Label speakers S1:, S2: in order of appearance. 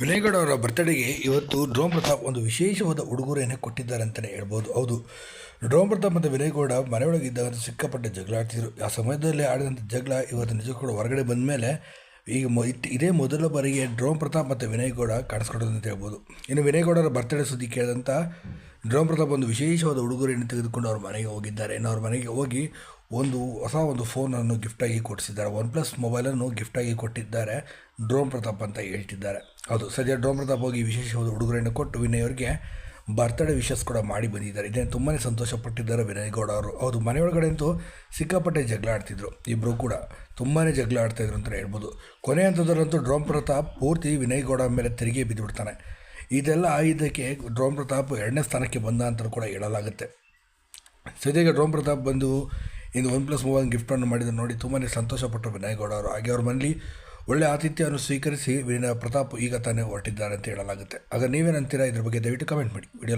S1: ವಿನಯಗೌಡ ಅವರ ಬರ್ತ್ಡೇಗೆ ಇವತ್ತು ಡ್ರೋಮ್ ಪ್ರತಾಪ್ ಒಂದು ವಿಶೇಷವಾದ ಉಡುಗೊರೆಯನ್ನು ಕೊಟ್ಟಿದ್ದಾರೆ ಅಂತಲೇ ಹೇಳ್ಬೋದು. ಹೌದು ಡ್ರೋಮ್ ಪ್ರತಾಪ್ ಮತ್ತು ವಿನಯಗೌಡ ಮನೆಯೊಳಗಿದ್ದಾಗ ಸಿಕ್ಕಾಪಟ್ಟೆ ಜಗಳ ಆಡ್ತಿದ್ರು. ಆ ಸಮಯದಲ್ಲಿ ಆಡಿದಂಥ ಜಗಳ ಇವತ್ತು ನಿಜಕ್ಕೂ ಕೂಡ ಹೊರಗಡೆ ಬಂದ ಮೇಲೆ ಈಗ ಮೊ ಇದೇ ಮೊದಲ ಬಾರಿಗೆ ಡ್ರೋಮ್ ಪ್ರತಾಪ್ ಮತ್ತು ವಿನಯಗೌಡ ಕಾಣಿಸ್ಕೊಡೋದು ಅಂತ ಹೇಳ್ಬೋದು. ಇನ್ನು ವಿನಯಗೌಡರ ಬರ್ತ್ಡೇ ಸುದ್ದಿ ಕೇಳಿದಂಥ ಡ್ರೋನ್ ಪ್ರತಾಪ್ ಒಂದು ವಿಶೇಷವಾದ ಉಡುಗೊರೆಯನ್ನು ತೆಗೆದುಕೊಂಡು ಅವ್ರ ಮನೆಗೆ ಹೋಗಿದ್ದಾರೆ. ಅವ್ರ ಮನೆಗೆ ಹೋಗಿ ಒಂದು ಹೊಸ ಒಂದು ಫೋನನ್ನು ಗಿಫ್ಟಾಗಿ ಕೊಡಿಸಿದ್ದಾರೆ. ಒನ್ ಪ್ಲಸ್ ಮೊಬೈಲನ್ನು ಗಿಫ್ಟಾಗಿ ಕೊಟ್ಟಿದ್ದಾರೆ ಡ್ರೋಮ್ ಪ್ರತಾಪ್ ಅಂತ ಹೇಳ್ತಿದ್ದಾರೆ. ಹೌದು, ಸದ್ಯ ಡ್ರೋಮ್ ಪ್ರತಾಪ್ ಹೋಗಿ ವಿಶೇಷವಾದ ಉಡುಗೊರೆಯನ್ನು ಕೊಟ್ಟು ವಿನಯ್ ಅವರಿಗೆ ಬರ್ತ್ಡೇ ವಿಶಸ್ ಕೂಡ ಮಾಡಿ ಬಂದಿದ್ದಾರೆ. ಇದನ್ನು ತುಂಬಾ ಸಂತೋಷಪಟ್ಟಿದ್ದಾರೆ ವಿನಯ್ ಗೌಡ ಅವರು. ಹೌದು, ಮನೆಯೊಳಗಡೆ ಅಂತೂ ಸಿಕ್ಕಾಪಟ್ಟೆ ಜಗಳ ಆಡ್ತಿದ್ರು. ಇಬ್ಬರು ಕೂಡ ತುಂಬಾ ಜಗಳ ಆಡ್ತಾಯಿದ್ರು ಅಂತಲೇ ಹೇಳ್ಬೋದು. ಕೊನೆ ಹಂತದಲ್ಲಂತೂ ಡ್ರೋಮ್ ಪ್ರತಾಪ್ ಪೂರ್ತಿ ವಿನಯ್ ಗೌಡ ಮೇಲೆ ತೆರಿಗೆ ಬಿದ್ದುಬಿಡ್ತಾನೆ ಇದೆಲ್ಲ ಇದಕ್ಕೆ ಡ್ರೋಮ್ ಪ್ರತಾಪ್ ಎರಡನೇ ಸ್ಥಾನಕ್ಕೆ ಬಂದ ಅಂತ ಕೂಡ ಹೇಳಲಾಗುತ್ತೆ. ಸದ್ಯಕ್ಕೆ ಡ್ರೋಮ್ ಪ್ರತಾಪ್ ಬಂದು ಇದು ಒನ್ ಪ್ಲಸ್ ಮೊಬೈಲ್ ಗಿಫ್ಟನ್ನು ಮಾಡಿದ ನೋಡಿ ತುಂಬಾ ಸಂತೋಷಪಟ್ಟರು ವಿನಯಗೌಡ ಅವರು. ಹಾಗೆ ಅವ್ರ ಮನೇಲಿ ಒಳ್ಳೆಯ ಆತಿಥ್ಯವನ್ನು ಸ್ವೀಕರಿಸಿ ವಿನಯ ಪ್ರತಾಪ್ ಈಗ ತಾನೇ ಹೊರಟಿದ್ದಾರೆ ಅಂತ ಹೇಳಲಾಗುತ್ತೆ. ಆಗ ನೀವೇನಂತೀರಾ ಇದ್ರ ಬಗ್ಗೆ ದಯವಿಟ್ಟು ಕಮೆಂಟ್ ಮಾಡಿ. ವಿಡಿಯೋ